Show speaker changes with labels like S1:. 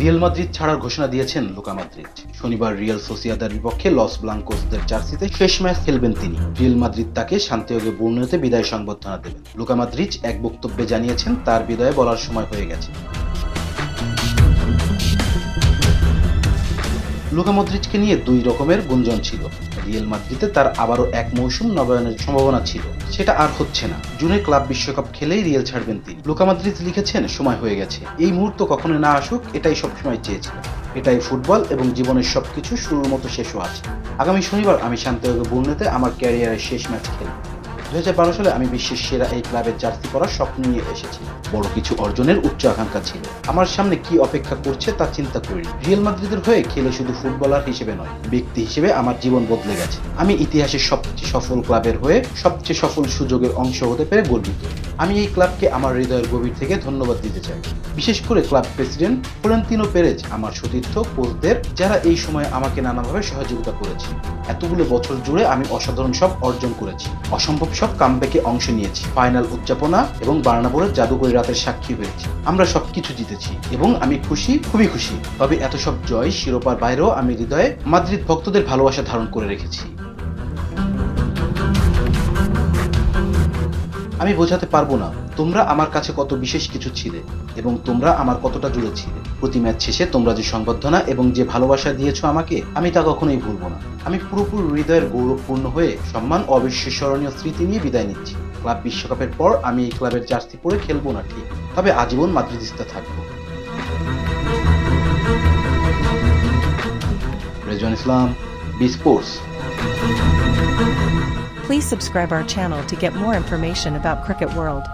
S1: Real Madrid ছাড়ার ঘোষণা দিয়েছেন লুকা মাদ্রিদ। শনিবার রিয়েল সোসিয়াদার বিপক্ষে লস ব্লাঙ্কোসদের জার্সিতে শেষ ম্যাচ খেলবেন তিনি। রিয়েল মাদ্রিদ তাকে শান্তিয়োগে বর্ণিতে বিদায় সংবর্ধনা দেবেন। লুকা মাদ্রিদ এক বক্তব্যে জানিয়েছেন, তার বিদায় বলার সময় হয়ে গেছে। লুকা মদ্রিচকে নিয়ে দুই রকমের গুঞ্জন ছিল। রিয়েল মাদ্রিদে তার আবারও এক মৌসুম নবায়নের সম্ভাবনা ছিল। সেটা আর হচ্ছে না। জুনে ক্লাব বিশ্বকাপ খেলেই রিয়েল ছাড়বেন তিনি। লুকা মাদ্রিদ লিখেছেন, সময় হয়ে গেছে। এই মুহূর্ত কখনো না আসুক, এটাই সবসময় চেয়েছিলাম এটাই ফুটবল এবং জীবনের সবকিছু শুরুর মতো শেষও আছে। আগামী শনিবার আমি শান্তিয়োগে বুর্নেতে আমার ক্যারিয়ারের শেষ ম্যাচ খেলব। দুই হাজার বারো সালে আমি বিশ্বের সেরা এই ক্লাবের জার্সি পরার স্বপ্ন নিয়ে এসেছি। বড় কিছু অর্জনের উচ্চ আকাঙ্ক্ষা ছিল। আমার সামনে কি অপেক্ষা করছে তা চিন্তা করিনি। রিয়েল মাদ্রিদের হয়ে খেলে শুধু ফুটবলার হিসেবে নয়, ব্যক্তি হিসেবে আমার জীবন বদলে গেছে। আমি ইতিহাসের সবচেয়ে সফল ক্লাবের হয়ে সবচেয়ে সফল সুযোগের অংশ হতে পেরে গর্বিত। আমি এই ক্লাবকে আমার হৃদয়ের গভীর থেকে ধন্যবাদ দিতে চাই। বিশেষ করে ক্লাব প্রেসিডেন্ট ফ্লোরেন্তিনো পেরেজ, আমার সতীর্থ কোচদের যারা এই সময় আমাকে নানাভাবে সহযোগিতা করেছে। এতগুলো বছর জুড়ে আমি অসাধারণ সব অর্জন করেছি। অসম্ভব সব কামব্যাকে অংশ নিয়েছি। ফাইনাল উদযাপনা এবং বার্নাবোরের জাদুকরী রাতের সাক্ষী হয়েছি। আমরা সবকিছু জিতেছি এবং আমি খুশি, খুবই খুশি। তবে এত সব জয় শিরোপার বাইরেও আমি হৃদয়ে মাদ্রিদ ভক্তদের ভালোবাসা ধারণ করে রেখেছি। আমি বোঝাতে পারব না তোমরা আমার কাছে কত বিশেষ কিছু ছিলে এবং তোমরা আমার কতটা জুড়ে ছিলে। প্রতি ম্যাচ শেষে তোমরা যে সংবর্ধনা এবং যে ভালোবাসা দিয়েছ আমাকে, আমি তা কখনোই ভুলব না। আমি পুরোপুরি হৃদয়ের গৌরবপূর্ণ হয়ে সম্মান ও অবিস্মরণীয় স্মৃতি নিয়ে বিদায় নিচ্ছি। ক্লাব বিশ্বকাপের পর আমি এই ক্লাবের জার্সি পরে খেলব না, ঠিক। তবে আজীবন মাদ্রিদিস্তা থাকব। Rezon Islam, B sports.
S2: Please subscribe our channel to get more information about Cricket World.